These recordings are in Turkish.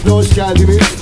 Öncelikle hoş geldiniz.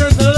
turn the